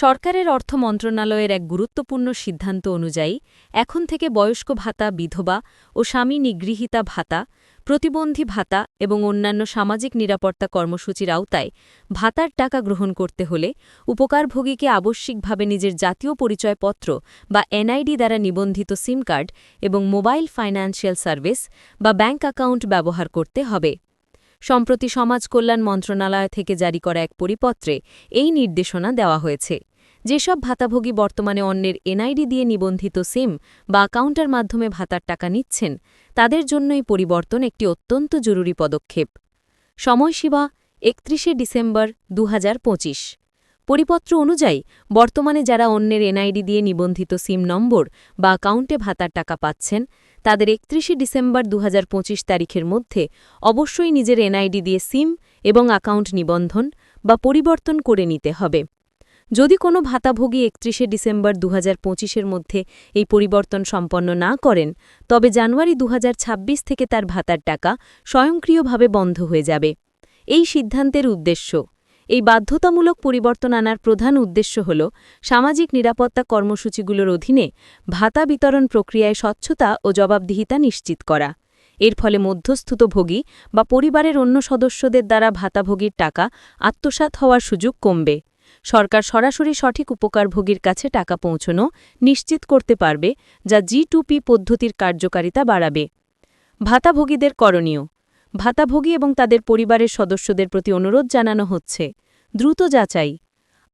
সরকারের অর্থ মন্ত্রণালয়ের এক গুরুত্বপূর্ণ সিদ্ধান্ত অনুযায়ী, এখন থেকে বয়স্ক ভাতা, বিধবা ও স্বামী নিগৃহীতা ভাতা, প্রতিবন্ধী ভাতা এবং অন্যান্য সামাজিক নিরাপত্তা কর্মসূচির আওতায় ভাতার টাকা গ্রহণ করতে হলে উপকারভোগীকে আবশ্যিকভাবে নিজের জাতীয় পরিচয়পত্র বা এনআইডি দ্বারা নিবন্ধিত সিম কার্ড এবং মোবাইল ফাইন্যান্সিয়াল সার্ভিস বা ব্যাংক অ্যাকাউন্ট ব্যবহার করতে হবে। সম্প্রতি সমাজ কল্যাণ মন্ত্রণালয় থেকে জারি করা এক পরিপত্রে এই নির্দেশনা দেওয়া হয়েছে। যেসব ভাতাভোগী বর্তমানে অন্যের এনআইডি দিয়ে নিবন্ধিত সিম বা অ্যাকাউন্টের মাধ্যমে ভাতার টাকা নিচ্ছেন, তাদের জন্য এই পরিবর্তন একটি অত্যন্ত জরুরি পদক্ষেপ। সময়সীমা একত্রিশে ডিসেম্বর দুহাজার পঁচিশ। পরিপত্র অনুযায়ী, বর্তমানে যারা অন্যের এনআইডি দিয়ে নিবন্ধিত সিম নম্বর বা অ্যাকাউন্টে ভাতার টাকা পাচ্ছেন, তাদের একত্রিশে ডিসেম্বর দুহাজার পঁচিশ তারিখের মধ্যে অবশ্যই নিজের এনআইডি দিয়ে সিম এবং অ্যাকাউন্ট নিবন্ধন বা পরিবর্তন করে নিতে হবে। যদি কোনো ভাতাভোগী একত্রিশে ডিসেম্বর দু এর মধ্যে এই পরিবর্তন সম্পন্ন না করেন, তবে জানুয়ারি দু হাজার ছাব্বিশ থেকে তার ভাতার টাকা স্বয়ংক্রিয়ভাবে বন্ধ হয়ে যাবে। এই সিদ্ধান্তের উদ্দেশ্য। এই বাধ্যতামূলক পরিবর্তন আনার প্রধান উদ্দেশ্য হল সামাজিক নিরাপত্তা কর্মসূচিগুলোর অধীনে ভাতা বিতরণ প্রক্রিয়ায় স্বচ্ছতা ও জবাবদিহিতা নিশ্চিত করা। এর ফলে মধ্যস্থুত ভোগী বা পরিবারের অন্য সদস্যদের দ্বারা ভাতাভোগীর টাকা আত্মসাৎ হওয়ার সুযোগ কমবে। সরকার সরাসরি সঠিক উপকারভোগীর কাছে টাকা পৌঁছনো নিশ্চিত করতে পারবে, যা জি টুপি পদ্ধতির কার্যকারিতা বাড়াবে। ভাতাভোগীদের করণীয়। ভাতাভোগী এবং তাদের পরিবারের সদস্যদের প্রতি অনুরোধ জানানো হচ্ছে। দ্রুত যাচাই।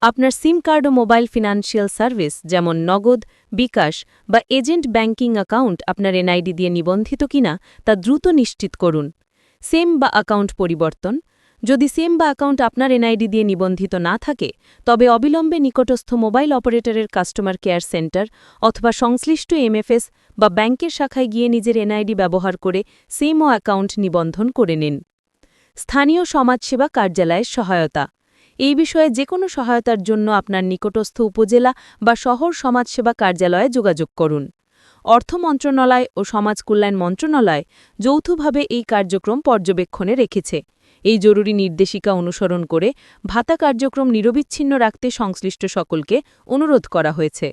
আপনার সিম কার্ড ও মোবাইল ফিনান্সিয়াল সার্ভিস, যেমন নগদ, বিকাশ বা এজেন্ট ব্যাংকিং অ্যাকাউন্ট আপনার এনআইডি দিয়ে নিবন্ধিত কিনা, তা দ্রুত নিশ্চিত করুন। সেম বা অ্যাকাউন্ট পরিবর্তন। যদি সেম বা অ্যাকাউন্ট আপনার এনআইডি দিয়ে নিবন্ধিত না থাকে, তবে অবিলম্বে নিকটস্থ মোবাইল অপারেটরের কাস্টমার কেয়ার সেন্টার অথবা সংশ্লিষ্ট এমএফএস বা ব্যাংকের শাখায় গিয়ে নিজের এনআইডি ব্যবহার করে সেম ও অ্যাকাউন্ট নিবন্ধন করে নিন। স্থানীয় সমাজসেবা কার্যালয়ের সহায়তা। এই বিষয়ে যে কোনো সহায়তার জন্য আপনার নিকটস্থ উপজেলা বা শহর সমাজসেবা কার্যালয়ে যোগাযোগ করুন। অর্থ মন্ত্রণালয় ও সমাজ কল্যাণ মন্ত্রণালয় যৌথভাবে এই কার্যক্রম পর্যবেক্ষণে রেখেছে। এই জরুরি নির্দেশিকা অনুসরণ করে ভাতা কার্যক্রম নিরবিচ্ছিন্ন রাখতে সংশ্লিষ্ট সকলকে অনুরোধ করা হয়েছে।